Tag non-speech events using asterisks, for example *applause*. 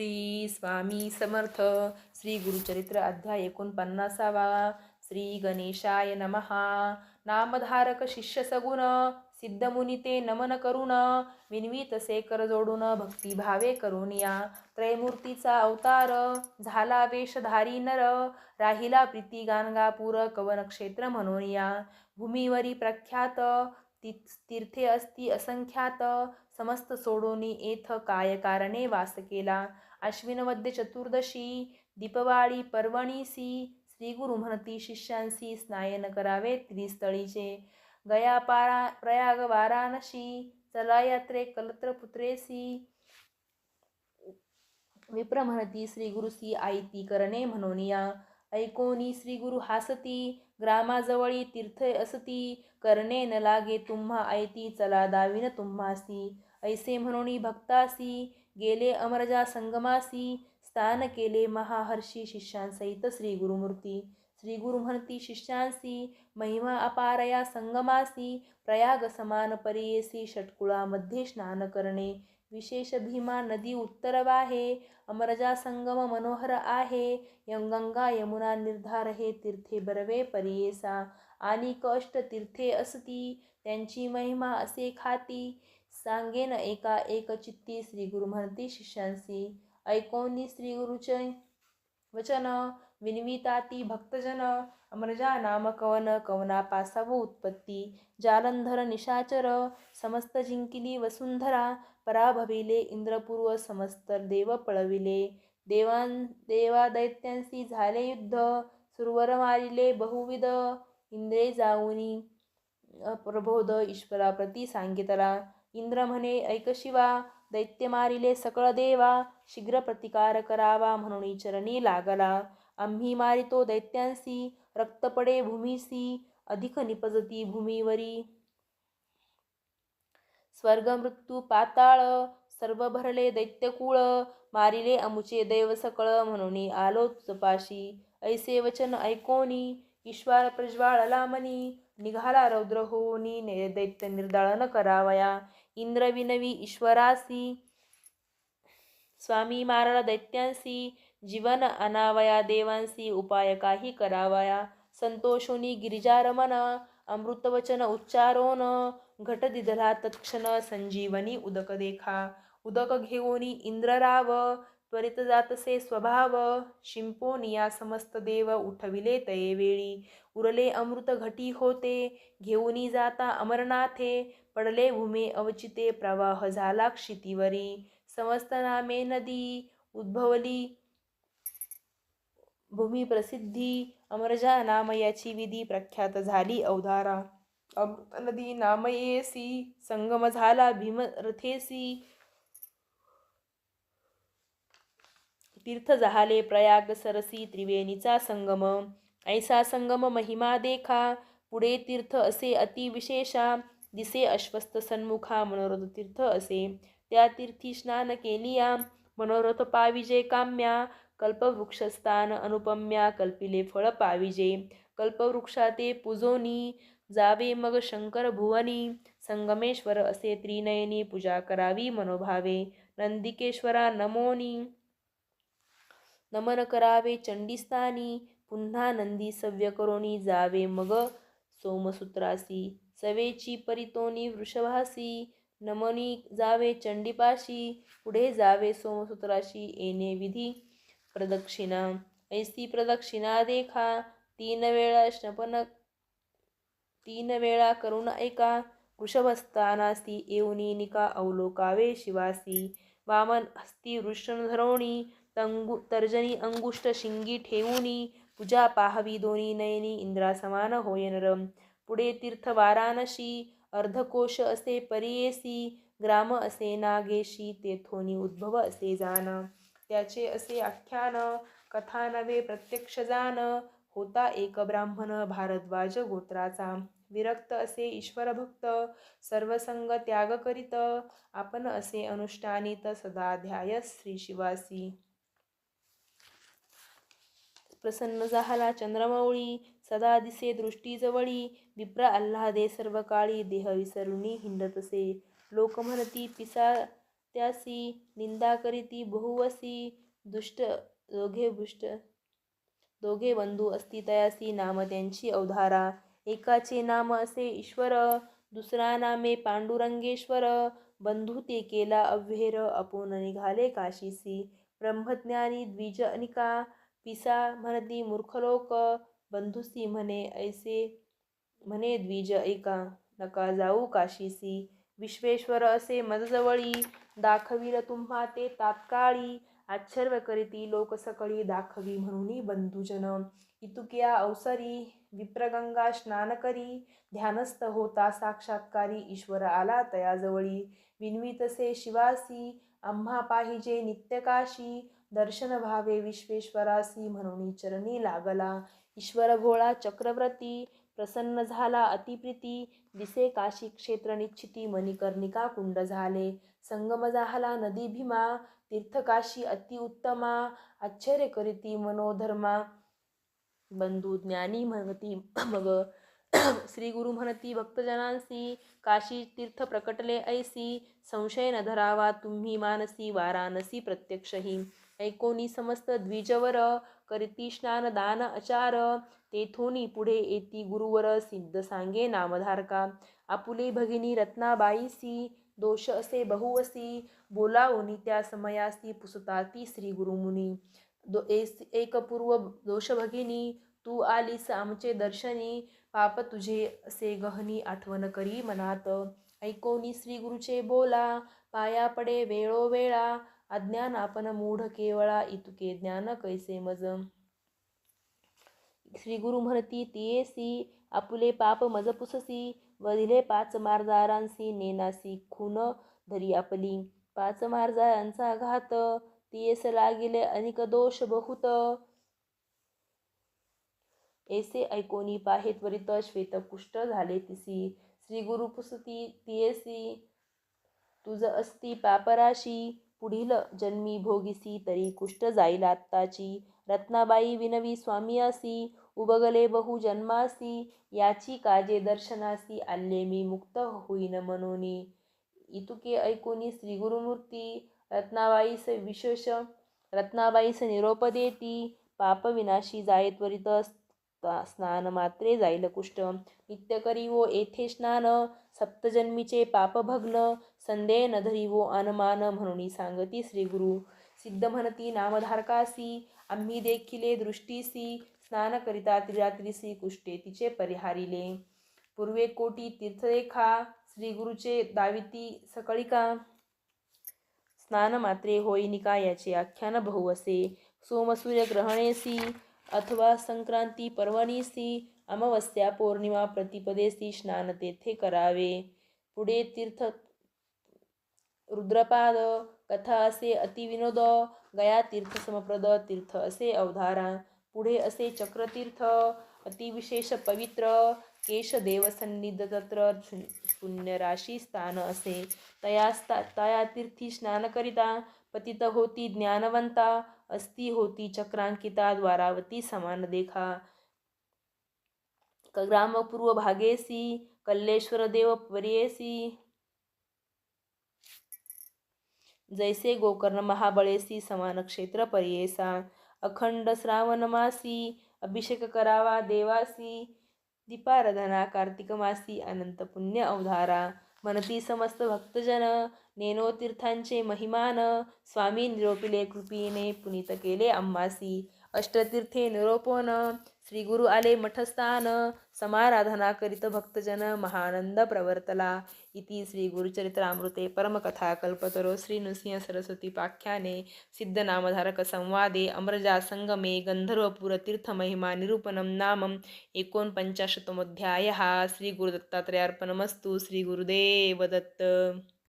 श्री स्वामी समर्थ. श्री गुरुचरित्र अध्याय एकोणपन्नासावा. श्री गणेशाय नमहा नामधारक शिष्य सगुण सिद्धमुनी ते नमन करुण विनवीत से कर जोडून भक्तिभावे करून या. त्रयमूर्तीचा अवतार झाला वेशधारी नर राहिला प्रीती गाणगापूर कवनक्षेत्र म्हणून या. भूमीवरी प्रख्यात ती- तीर्थे असती असंख्यात समस्त सोडोनी एथ काय कारणे वास केला? अश्विनवद्य चतुर्दशी दीपवाळी पर्वणीसी श्री गुरु म्हणती शिष्यांसी स्नायन करावे त्रिस्थळीचे. गया पारा प्रयाग वाराणसी चला यात्रे कलत्रपुत्रेसी विप्र म्हणती श्री गुरुसी आयती करणे म्हणून या ऐकोनी श्री गुरु हासती ग्रामाजवळी तीर्थ असती करणे न लागे तुम्हा आयती चला दाविन तुम्हासी. ऐसे म्हणून भक्तासी गेले अमरजा संगमासी स्थान केले महाहर्षी शिष्यांसहित श्री गुरुमूर्ती श्री गुरु म्हणती शिष्यांसी महिमा अपारया संगमासी प्रयाग समान परियेसी षटकुळामध्ये स्नान करणे. विशेष भीमा नदी उत्तर वाहे अमरजा संगम मनोहर आहे. यम गंगा यमुना निर्धार हे तीर्थे बरवे परियेसा. आणि कष्ट तीर्थे असती त्यांची महिमा असे खाती. सांगेन एका एक चित्ती श्री गुरु म्हणती शिष्यांसी ऐकोनी श्री गुरुचे वचन विनविता ती भक्तजन अमरजा नाम कवन कवना पासाव उत्पत्ती. जालंधर निशाचर समस्त जिंकिली वसुंधरा पराभविले इंद्रपूर्व समस्त देव पळविले. देवां देवा दैत्यांशी झाले युद्ध सुरवर मारिले बहुविध इंद्रे जाऊनी. प्रबोध ईश्वराप्रती सांगितला. इंद्र म्हणे ऐक शिवा दैत्य मारिले सकळ देवा शीघ्र प्रतिकार करावा म्हणून चरणी लागला. आम्ही मारितो दैत्यांसी रक्त पडे भूमीसी अधिक निपजती भूमीवरी. स्वर्ग मृत्यू पाताळ सर्व भरले दैत्यकुळ मारिले अमुचे दैव सकळ म्हणून आलो तुझपाशी ऐसे वचन ऐकोनी ईश्वर प्रज्वाळला मनी निघाला रौद्र होनी दैत्य निर्दाळन करावया. इंद्रविनवी ईश्वरासी स्वामी मारळ दैत्यांसी जीवन अनावया देवांसी उपाय काही करावया. संतोषोनी गिरिजारमन अमृतवचन उच्चारोन घट दिधला तत्क्षण संजीवनी उदक देखा. उदक घेऊनी इंद्रराव त्वरित जातसे स्वभाव शिंपोनिया समस्त देव उठविले तये वेळी. उरले अमृत घटी होते घेऊनी जाता अमरनाथे पडले भूमी अवचिते प्रवाह झाला क्षितीवरी. समस्त नामे नदी उद्भवली. भूमी प्रसिद्धी अमरजा नाम याची विधी प्रख्यात झाली अवधारा. अमृत नदी नामयेसी संगम झाला भीमरथेसी. तीर्थ झाले प्रयाग सरसी त्रिवेणीचा संगम. ऐसा संगम महिमा देखा. पुढे तीर्थ असे अतिविशेषा. दिसे अश्वस्त सन्मुखा मनोरथ तीर्थ असे. त्या तीर्थी स्नान केलिया मनोरथ पाविजे काम्या कल्पवृक्षस्थान अनुपम्या कल्पिले फळ पाविजे. कल्पवृक्षा ते जावे मग शंकर भुवनी संगमेश्वर असे त्रिनयनी पूजा करावी मनोभावे. नंदिकेश्वरा नमोनी नमन करावे चंडीस्थानी पुन्हा नंदी सव्य करोनी जावे मग सोमसूत्रासी सवेची परितोनी वृषभासी नमनी जावे चंडीपाशी पुढे जावे सोमसूत्राशी येणे विधी. प्रदक्षिणा ऐसी प्रदक्षिणा देखा तीन वेळा श्नपन तीन वेळा करुण ऐका. वृषभस्थानासी येऊनी निका अवलोकावे शिवासी. वामन हस्ती वृषण धरोणी तंगु तर्जनी अंगुष्ट शिंगी ठेवूनी पूजा पाहावी दोन्ही नयनी इंद्रासमान होय नरम. पुढे तीर्थ वाराणशी अर्धकोश असे परियेसी ग्राम असे नागेशी तेथोनी उद्भव असे जाण त्याचे असे आख्यान कथा नवे प्रत्यक्ष जाण होता एक ब्राह्मण भारद्वाज गोत्राचा. विरक्त असे ईश्वरभक्त सर्वसंग त्याग करीत. आपण असे अनुष्ठानित सदा ध्याय श्री शिवासी. प्रसन्न झाला चंद्रमावळी सदा दिसे दृष्टीजवळी विप्र आल्हादे सर्व काळी देह विसरुणी हिंडतसे लोक म्हणती पिसा त्यासी निंदा करीती बहुवसी दुष्ट दोघे बुष्ट दोघे बंधू असती तयासी नाम त्यांची अवधारा. एकाचे नाम असे ईश्वर दुसरा नामे पांडुरंगेश्वर. बंधू ते केला अव्हेर अपून निघाले काशीसी. ब्रह्मज्ञानी द्विज अनिका पिसा म्हणती मूर्खलोक बंधुसी म्हणे ऐसे म्हणे द्विज ऐका नका जाऊ काशीसी. विश्वेश्वर असे मजजवळी. दाखविल तुम्हा ते तात्काळी. आश्चर्य करीती लोक सकळी दाखवी म्हणून बंधुजन. इतुक्या अवसरी. विप्रगंगा स्नान करी. ध्यानस्थ होता साक्षात्कारी. ईश्वर आला तयाजवळी. विनवितसे शिवासी. आम्हा पाहिजे नित्यकाशी दर्शन भावे विश्वेश्वरासी म्हणून चरणी लागला. ईश्वर भोळा चक्रवर्ती प्रसन्न झाला अतिप्रीती दिसे काशी क्षेत्र निश्चिती मणिकर्णिका कुंड झाले. संगम झाला नदी भीमा तीर्थकाशी अतिउत्तमा आश्चर्य करीती मनोधर्मा. बंधू ज्ञानी म्हणती मग *clears throat* श्री गुरु म्हणती भक्तजनांसी काशी तीर्थ प्रकटले ऐसी संशय न धरावा तुम्ही मानसी वाराणसी प्रत्यक्षही ऐकोनी समस्त द्विजवर करीती स्नान दान आचार तेथोनी पुढे येती गुरुवर सिद्ध सांगे नामधारका. आपुले भगिनी रत्नाबाईसी दोष असे बहुवसी बोलावनी त्या समयासी पुसताती श्री गुरुमुनी दो एस एक पूर्व दोष भगिनी तू आलीस आमचे दर्शनी पाप तुझे असे गहनी आठवण करी मनात. ऐकोनी श्री गुरुचे बोला पाया पडे वेळोवेळा अज्ञान आपण मूढ केवळा इतुके. ज्ञान कैसे मज श्री गुरु म्हणती तियेसी आपुले पाप मज पुससी वधिले पाच मारदारांसी नेनासी खून धरी आपली. पाच मारदारांचा घात तियेस लागिले अनेक दोष बहुत. एसे ऐकोनी पाहे त्वरित श्वेतकुष्ठ झाले तिसी. श्री गुरु पुसती तियेसी तुझ असती पापराशी पुढील जन्मी भोगिसी तरी कुष्ठ जाईल आत्ताची. रत्नाबाई विनवी स्वामियासी उबगले बहु जन्मासी याची काजे दर्शनासी आले मी मुक्त होईन मनोनी. इतुके ऐकोनी श्री गुरुमूर्ती रत्नाबाईस विशेष रत्नाबाईस निरोप देती पापविनाशी जाय त्वरित स्नान मात्रे जाईल कुष्ठ नित्य करीवो येथे स्नान सप्तजन्मीचे पापभग्न संदेह न धरीवो अनमान म्हणून सांगती श्री गुरु सिद्ध म्हणती नामधारकासी आम्ही देखिले दृष्टीसी स्नान करिता त्रिरात्रीसी कुष्टे तिचे परिहारिले। पूर्वे कोटी तीर्थरेखा श्री गुरुचे दाविती सकळिका। स्नान मात्रे होईनिका याचे आख्यान बहु असे। सोमसूर्य ग्रहणेसी अथवा संक्रांती पर्वणीसी अमावस्या पौर्णिमा प्रतिपदेसी स्नान तेथे करावे. पुढे तीर्थ रुद्रपाद कथा असे अतिविनोद गया तीर्थ समप्रद तीर्थ असे अवधारा. पुढे असे चक्रतीर्थ अतिविशेष पवित्र केशदेव सन्निध तत्र पुण्यराशी स्थान असे. तया स्था तया तीर्थी स्नान करिता पतित होती ज्ञानवंता अस्ती होती चक्रांकिता द्वारावती समान देखा। ग्रामपूर्व भागेसी कल्लेश्वर देव पर्येसी जैसे गोकर्ण महाबळेसी समान क्षेत्र पर्येसा। अखंड श्रावण मासी अभिषेक करावा देवासी। दीपाराधना कार्तिक मासी अनंत पुण्य अवधारा। म्हणती समस्त भक्तजन नेनो तीर्थांचे महिमान स्वामी निरोपिले कृपीने पुनीत केले अम्मासी. अष्टतीर्थे निरोपण श्री गुरु आले मठस्थान समाराधना करीत भक्तजन महानंद प्रवर्तला. इति श्री गुरुचरित्रामृते परमकथा कल्पतरो श्री नृसिंह सरस्वती पाख्याने सिद्धनामधारक संवादे अमरजा संगमे गंधर्वपुरतीर्थमहिमा निरूपणं नामम् एकोनपञ्चाशतमोऽध्यायः श्रीगुरुदत्तात्रयार्पणमस्तु श्रीगुरुदेवदत्त दत्त